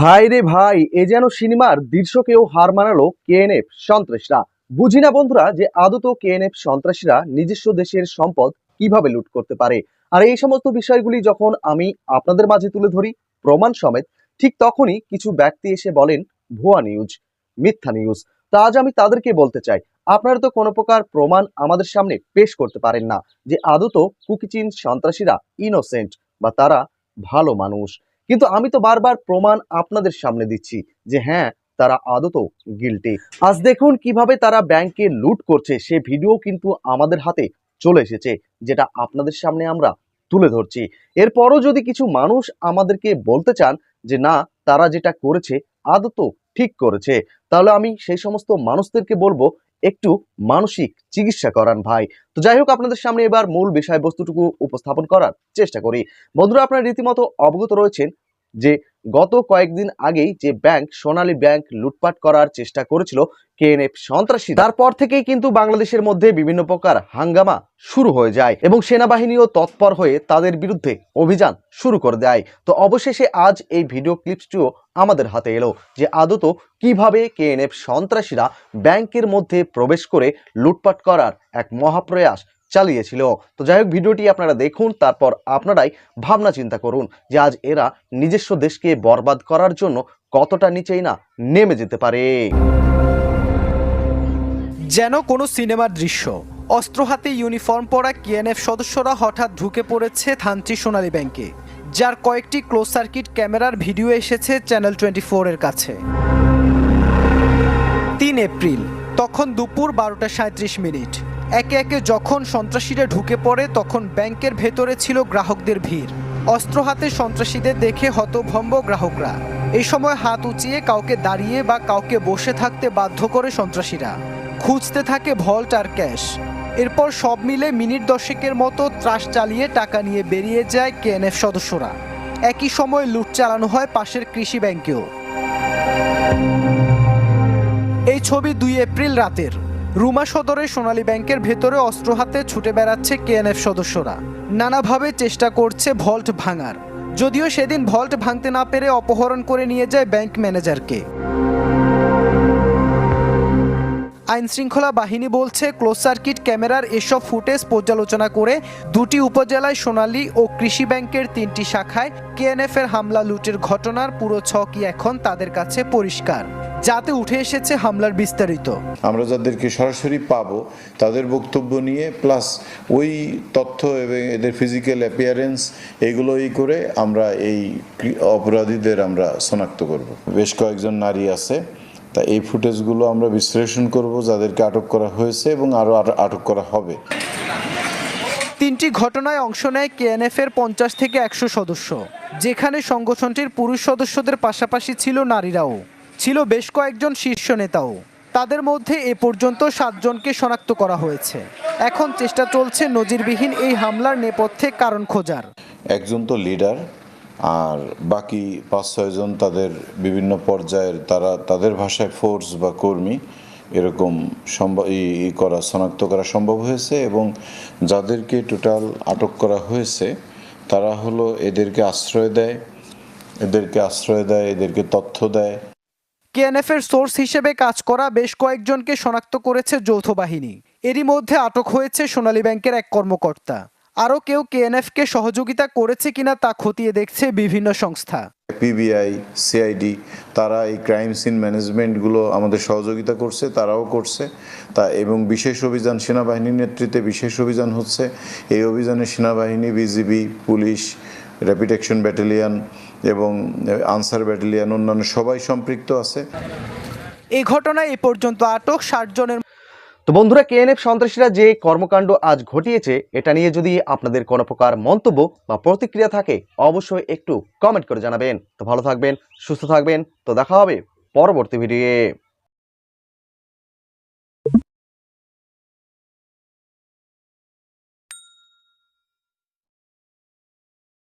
ভাই রে ভাই, এ যেন সিনেমার দৃশ্যকেও হার মানালো কেএনএফ সন্ত্রাসীরা। বুঝি না বন্ধুরা যে আদত কেএনএফ সন্ত্রাসীরা নিজস্ব দেশের সম্পদ কীভাবে লুট করতে পারে? আর এই সমস্ত বিষয়গুলি যখন আমি আপনাদের মাঝে তুলে ধরি, প্রমাণ সমেত, ঠিক তখনই কিছু ব্যক্তি এসে বলেন, ভুয়া নিউজ, মিথ্যা নিউজ। তা আজ আমি তাদেরকে বলতে চাই, আপনারা তো কোনো প্রকার প্রমাণ আমাদের সামনে পেশ করতে পারেন না যে আদত কুকিচিন সন্ত্রাসীরা ইনোসেন্ট বা তারা ভালো মানুষ। কিন্তু আমি তো বারবার প্রমাণ আপনাদের সামনে দিচ্ছি যে হ্যাঁ তারা আদত গিলটি আজ দেখুন কীভাবে তারা ব্যাংকে লুট করছে, সে ভিডিও কিন্তু আমাদের হাতে চলে এসেছে, যেটা আপনাদের সামনে আমরা তুলে ধরছি। এরপরও যদি কিছু মানুষ আমাদেরকে বলতে চান যে না, তারা যেটা করেছে, আদত ঠিক করেছে, তাহলে আমি সেই সমস্ত মানুষদেরকে বলব একটু মানসিক চিকিৎসা করান ভাই। তো যাই হোক, আপনাদের সামনে এবার মূল বিষয়বস্তুটুকু উপস্থাপন করার চেষ্টা করি। বন্ধুরা, আপনারা রীতিমতো অবগত রয়েছেন যে গত কয়েকদিন আগেই যে ব্যাংক সোনালী ব্যাংক লুটপাট করার চেষ্টা করেছিল কেএনএফ সন্ত্রাসী, তারপর থেকেই কিন্তু বাংলাদেশের মধ্যে বিভিন্ন প্রকার হাঙ্গামা শুরু হয়ে যায় এবং সেনাবাহিনীও তৎপর হয়ে তাদের বিরুদ্ধে অভিযান শুরু করে দেয়। তো অবশেষে আজ এই ভিডিও ক্লিপসটিও আমাদের হাতে এলো যে আদত কীভাবে কেএনএফ সন্ত্রাসীরা ব্যাংকের মধ্যে প্রবেশ করে লুটপাট করার এক মহাপ্রয়াস চালিয়েছিল। তো যাই হোক ভিডিওটি আপনারা দেখুন, তারপর আপনারাই ভাবনা চিন্তা করুন যে আজ এরা নিজস্ব দেশকে বরবাদ করার জন্য কতটা নিচেই না নেমে যেতে পারে। যেন কোনো সিনেমার দৃশ্য। অস্ত্র হাতে ইউনিফর্ম পরা কিএনএফ সদস্যরা হঠাৎ ঢুকে পড়েছে থানচি সোনালী ব্যাংকে, যার কয়েকটি ক্লোজ সার্কিট ক্যামেরার ভিডিও এসেছে চ্যানেল টোয়েন্টি এর কাছে। তিন এপ্রিল, তখন দুপুর বারোটা সাঁত্রিশ মিনিট। একে একে যখন সন্ত্রাসীরা ঢুকে পড়ে, তখন ব্যাংকের ভেতরে ছিল গ্রাহকদের ভিড়। অস্ত্র হাতে সন্ত্রাসীদের দেখে হতভম্ব গ্রাহকরা। এই সময় হাত উঁচিয়ে কাউকে দাঁড়িয়ে বা কাউকে বসে থাকতে বাধ্য করে সন্ত্রাসীরা। খুঁজতে থাকে ভল্ট আর ক্যাশ। এরপর সব মিলে মিনিট দশেকের মতো ত্রাস চালিয়ে টাকা নিয়ে বেরিয়ে যায় কেএনএফ সদস্যরা। একই সময় লুট চালানো হয় পাশের কৃষি ব্যাংকেও। এই ছবি দুই এপ্রিল রাতের। রুমা সদরে সোনালী ব্যাংকের ভেতরে অস্ত্র হাতে ছুটে বেড়াচ্ছে কেএনএফ সদস্যরা। নানাভাবে চেষ্টা করছে ভল্ট ভাঙার। যদিও সেদিন ভল্ট ভাঙতে না পেরে অপহরণ করে নিয়ে যায় ব্যাংক ম্যানেজারকে। আইন শৃঙ্খলা বাহিনী বলছে, ক্লোজ সার্কিট ক্যামেরার এসব ফুটেজ পর্যালোচনা করে দুটি উপজেলায় সোনালী ও কৃষি ব্যাংকের তিনটি শাখায় কেএনএফ এর হামলা, লুটের ঘটনার পুরো ছকই এখন তাদের কাছে পরিষ্কার। যাতে উঠে এসেছে হামলার বিস্তারিত। আমরা যাদেরকে সরাসরি পাবো, তাদের বক্তব্য নিয়ে, প্লাস ওই তথ্য এবং এদের ফিজিক্যাল অ্যাপিয়ারেন্স এগুলোই করে আমরা এই অপরাধীদের আমরা শনাক্ত করব। বেশ কয়েকজন নারী আছে। তা এই ফুটেজগুলো আমরা বিশ্লেষণ করব যাদেরকে আটক করা হয়েছে এবং আরও আটক করা হবে। তিনটি ঘটনায় অংশ নেয় কেএনএফ এর পঞ্চাশ থেকে একশো সদস্য যেখানে সংগঠনটির পুরুষ সদস্যদের পাশাপাশি ছিল নারীরাও। ছিল বেশ কয়েকজন শীর্ষ নেতাও। তাদের মধ্যে এ পর্যন্ত সাতজনকে শনাক্ত করা হয়েছে। এখন চেষ্টা চলছে নজিরবিহীন এই হামলার নেপথ্যে কারণ খোঁজার। একজন তো লিডার আর বাকি পাঁচ ছয়জন তাদের বিভিন্ন পর্যায়ের তারা তাদের ভাষায় ফোর্স বা কর্মী এরকম সম্ভব ই করা, শনাক্ত করা সম্ভব হয়েছে এবং যাদেরকে টোটাল আটক করা হয়েছে, তারা হলো এদেরকে আশ্রয় দেয়, এদেরকে আশ্রয় দেয়, এদেরকে তথ্য দেয়। কেএনএফ এর সোর্স হিসেবে কাজ করা বেশ কয়েকজনকে শনাক্ত করেছে যৌথ বাহিনী। এরই মধ্যে আটক হয়েছে সোনালী ব্যাংকের এক কর্মকর্তা। আরও কেউ কেএনএফ কে সহযোগিতা করেছে কিনা তা খতিয়ে দেখছে বিভিন্ন সংস্থা। পিবিআই সিআইডি তারা এই ক্রাইম সিন ম্যানেজমেন্টগুলো আমাদের সহযোগিতা করছে তারাও করছে। তা এবং বিশেষ অভিযান সেনাবাহিনীর নেতৃত্বে বিশেষ অভিযান হচ্ছে। এই অভিযানে সেনাবাহিনী BGB police rapid action battalion এবং আনসার ব্যাটালিয়ান অন্যান্য সবাই সম্পৃক্ত আছে। এই ঘটনায় এ পর্যন্ত আটক ষাট জনের তো বন্ধুরা কে এনএফ সন্ত্রাসীরা যে কর্মকাণ্ড আজ ঘটিয়েছে, এটা নিয়ে যদি আপনাদের কোনো প্রকার মন্তব্য বা প্রতিক্রিয়া থাকে, অবশ্যই একটু কমেন্ট করে জানাবেন। তো ভালো থাকবেন, সুস্থ থাকবেন। তো দেখা হবে পরবর্তী ভিডিওয়ে